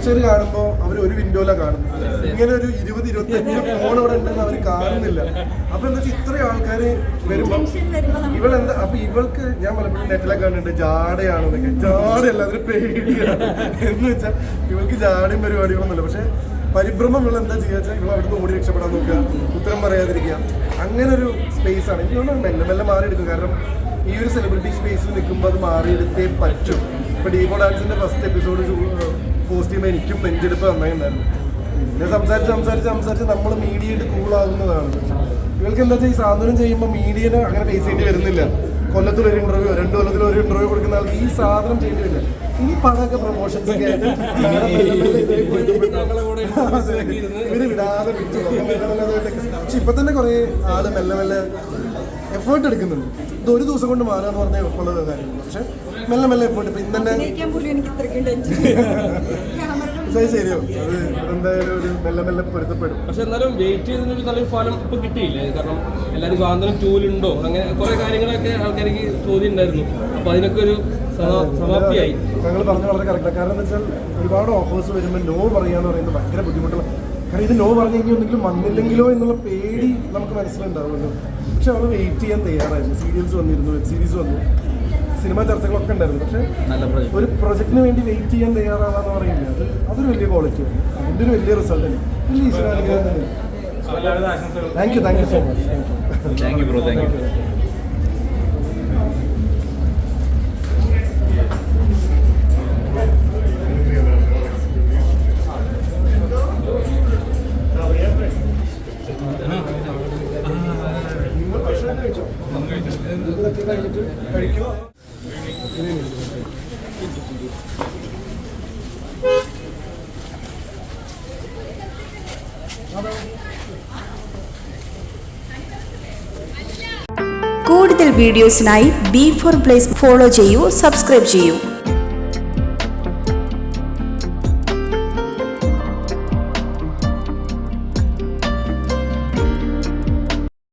പ്രേക്ഷകർ കാണുമ്പോൾ അവർ ഒരു വിൻഡോയിലാണ് കാണുന്നത്. ഇങ്ങനെ ഒരു ഇരുപത് ഇരുപത്തഞ്ച് ഫോൺ അവിടെ ഉണ്ടെന്ന് അവർ കാണുന്നില്ല. അപ്പൊ എന്താ വെച്ചാൽ ഇത്രയും ആൾക്കാർ വരുമ്പോൾ ഇവളെന്താ അപ്പൊ ഇവൾക്ക് ഞാൻ പലപ്പോഴും നെറ്റിലൊക്കെ കാണുന്നുണ്ട് ജാടയാണെന്നൊക്കെ ജാടയല്ല അതൊരു പേടിയാണ്. എന്ന് വെച്ചാൽ ഇവൾക്ക് ജാടയും പരിപാടികളൊന്നുമില്ല. പക്ഷെ പരിഭ്രമം ഇവൾ എന്താ ചെയ്യാ വെച്ചാൽ ഇവൾ അവിടുന്ന് ഓടി രക്ഷപ്പെടാൻ നോക്കുക ഉത്തരം പറയാതിരിക്കുക. അങ്ങനെ ഒരു സ്പേസ് ആണ്. എനിക്ക് തോന്നുന്നു മെല്ലെ മെല്ലെ മാറിയെടുക്കും കാരണം ഈ ഒരു സെലിബ്രിറ്റി സ്പേസിൽ നിൽക്കുമ്പോൾ അത് മാറിയെടുത്തേ പറ്റും. ഇപ്പൊ ഡീബോ ഡാൻസിന്റെ ഫസ്റ്റ് എപ്പിസോഡ് പോസ്റ്റ് ചെയ്യുമ്പോൾ എനിക്കും നെഞ്ചെടുപ്പ് നന്നായിട്ടുണ്ടായിരുന്നു പിന്നെ സംസാരിച്ച് സംസാരിച്ച് സംസാരിച്ച് നമ്മൾ മീഡിയയിട്ട് കൂളാകുന്നതാണ് ഇവൾക്ക് എന്താ വെച്ചാൽ ഈ സാന്ത്വനം ചെയ്യുമ്പോൾ മീഡിയനെ അങ്ങനെ ഫേസ് ചെയ്യേണ്ടി വരുന്നില്ല. കൊല്ലത്തിൽ ഒരു ഇന്റർവ്യൂ രണ്ട് കൊല്ലത്തിൽ ഒരു ഇന്റർവ്യൂ കൊടുക്കുന്ന ആൾക്ക് ഈ സാധനം ചെയ്യേണ്ടി വരില്ല. ഈ പടമൊക്കെ പ്രൊമോഷൻസ് ഒക്കെ ആയിട്ട്. ഇവർ വിടാതെ പക്ഷെ ഇപ്പൊ തന്നെ കുറെ ആൾ മെല്ലെ മെല്ലെ എഫേർട്ട് എടുക്കുന്നുണ്ട്. ഇത് ഒരു ദിവസം കൊണ്ട് മാറുക എന്ന് പറഞ്ഞാൽ എളുപ്പമുള്ള കാര്യമാണ് പക്ഷെ മെല്ലെ മെല്ലെ എഫേർട്ട് ഇപ്പം ഇന്നെ ശരി ശരിയോ അത് എന്തായാലും ഒരു മെല്ലെ മെല്ലെ പൊരുത്തപ്പെടും. പക്ഷെ എന്നാലും വെയിറ്റ് ചെയ്തതിനൊരു നല്ലൊരു ഫലം ഇപ്പൊ കിട്ടിയില്ലേ? കാരണം എല്ലാവരും സ്വാതന്ത്ര്യം ടൂലുണ്ടോ അങ്ങനെ കുറെ കാര്യങ്ങളൊക്കെ ആൾക്കാർക്ക് ചോദ്യം ഉണ്ടായിരുന്നു അപ്പൊ അതിനൊക്കെ ഒരു സമാപ്തിയായി. ഞങ്ങൾ പറഞ്ഞ വളരെ കറക്റ്റാണ് കാരണം എന്താ വെച്ചാൽ ഒരുപാട് ഓഫേഴ്സ് വരുമ്പോൾ നോ പറയാന്ന് പറയുന്നത് ഭയങ്കര ബുദ്ധിമുട്ടുള്ള കാരണം ഇത് നോ പറഞ്ഞു കഴിഞ്ഞാൽ എന്തെങ്കിലും വന്നില്ലെങ്കിലോ എന്നുള്ള പേടി നമുക്ക് മനസ്സിലുണ്ടാവുമല്ലോ. പക്ഷെ അവൾ വെയിറ്റ് ചെയ്യാൻ തയ്യാറായിരുന്നു. സീരിയൽസ് വന്നിരുന്നു വെബ് സീരീസ് വന്നു. സിനിമാ ചർച്ചകളൊക്കെ ഉണ്ടായിരുന്നു. പക്ഷെ ഒരു പ്രൊജക്ടിന് വേണ്ടി വെയിറ്റ് ചെയ്യാൻ തയ്യാറാവാന്ന് പറയുന്നത് അത് അതൊരു വലിയ ക്വാളിറ്റിയാണ് അതിന്റെ ഒരു വലിയ റിസൾട്ട് തന്നെ വലിയ ഈശ്വരാനുഗ്രഹം തന്നെ. Thank you thank you so much thank you bro thank you കഴിഞ്ഞിട്ട് കഴിക്കുമോ കൂടുതൽ വീഡിയോസിനായി ബി ഫോർ പ്ലേസ് ഫോളോ ചെയ്യൂ സബ്സ്ക്രൈബ് ചെയ്യൂ